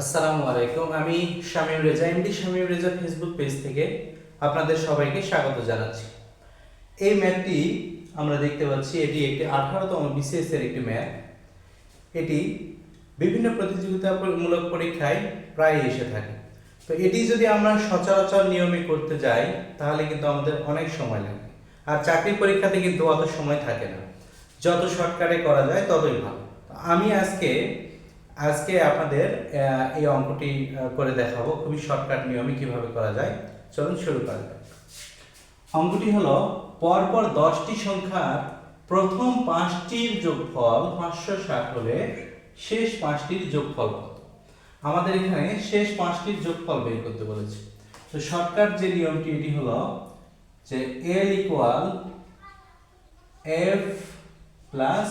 আসসালামু আলাইকুম। আমি Shamim Reza MD Shamim Reza Facebook page থেকে আপনাদের সবাইকে স্বাগত জানাচ্ছি। এই ম্যাথটি আমরা দেখতে পাচ্ছি, এটি একটি আঠারোতম বিসিএস এর একটি ম্যাথ। এটি বিভিন্ন প্রতিযোগিতামূলক পরীক্ষায় প্রায় এসে থাকে। তো এটি যদি আমরা সচরাচর নিয়মে করতে যাই, তাহলে কিন্তু আমাদের অনেক সময় লাগে। আর চাকরি পরীক্ষাতে কিন্তু অত সময় থাকে না। যত শর্টকাটে করা যায়, ততই ভালো। আমি আজকে আজকে আপনাদের এই অঙ্কটি করে দেখাবো। খুবই শর্টকাট নিয়মে কীভাবে করা যায়। চলুন শুরু করা যাক। অঙ্কটি হলো, পরপর দশটি সংখ্যার প্রথম পাঁচটির যোগফল পাঁচশো ষাট হলে শেষ পাঁচটির যোগফল কত? আমাদের এখানে শেষ পাঁচটির যোগফল বের করতে বলেছে। তো শর্টকাট যে নিয়মটি, এটি হলো যে L equal F plus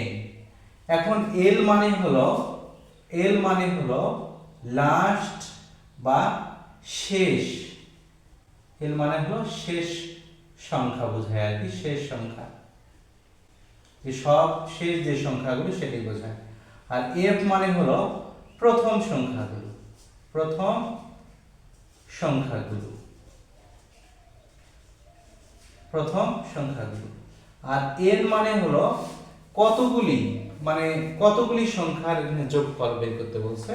N এখন এল মানে হলো এল মানে হলো লাস্ট বা শেষ। এল মানে হলো শেষ সংখ্যা বোঝায় আর কি, শেষ সংখ্যা। যে সব শেষ যে সংখ্যাগুলো সেটি বোঝায়। আর এফ মানে হলো প্রথম সংখ্যাগুলো প্রথম সংখ্যাগুলো। প্রথম সংখ্যাগুলো। আর এর মানে হলো কতগুলি? মানে কতগুলি সংখ্যার এখানে যোগফল বের করতে বলছে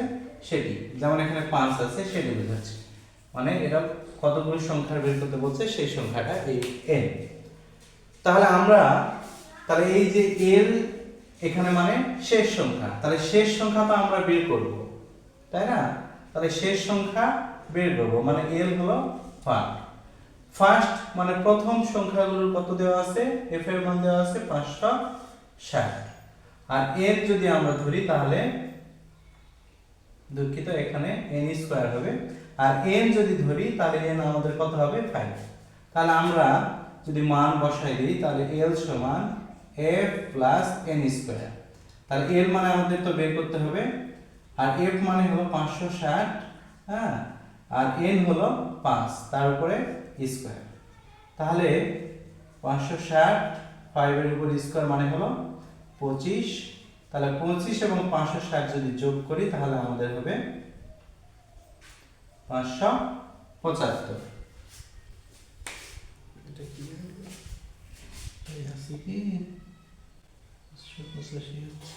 সেটি। যেমন এখানে পাঁচ আছে, সেটি বোঝাচ্ছে। মানে এটা কতগুলি সংখ্যার বের করতে বলছে, সেই সংখ্যাটা এই এন তাহলে আমরা, তাহলে এই যে এল এখানে মানে শেষ সংখ্যা, তাহলে শেষ সংখ্যা তো আমরা বের করব, তাই না? তাহলে শেষ সংখ্যা বের করব মানে এল হলো ফার্স্ট ফার্স্ট মানে প্রথম সংখ্যাগুলোর কত দেওয়া আছে? এফ এর মান দেওয়া আছে পাঁচশো ষাট। আর এর যদি আমরা ধরি তাহলে দুঃখিত, এখানে এন স্কোয়ার হবে। আর এন যদি ধরি তাহলে এন আমাদের কত হবে? ফাইভ তাহলে আমরা যদি মান বসাই দিই, তাহলে এল সমান এফ প্লাস এন স্কোয়ার তাহলে এল মানে আমাদের তো বের করতে হবে। আর এফ মানে হলো পাঁচশো ষাট হ্যাঁ? আর এন হলো পাঁচ, তার উপরে স্কোয়ার তাহলে পাঁচশো ষাট ফাইভের উপর স্কোয়ার মানে হলো পঁচিশ, তাহলে পঁচিশ এবং পাঁচশো ষাট যদি যোগ করি, তাহলে আমাদের হবে পাঁচশো পঁচাত্তর। এটা কি পঁচাশি হচ্ছে।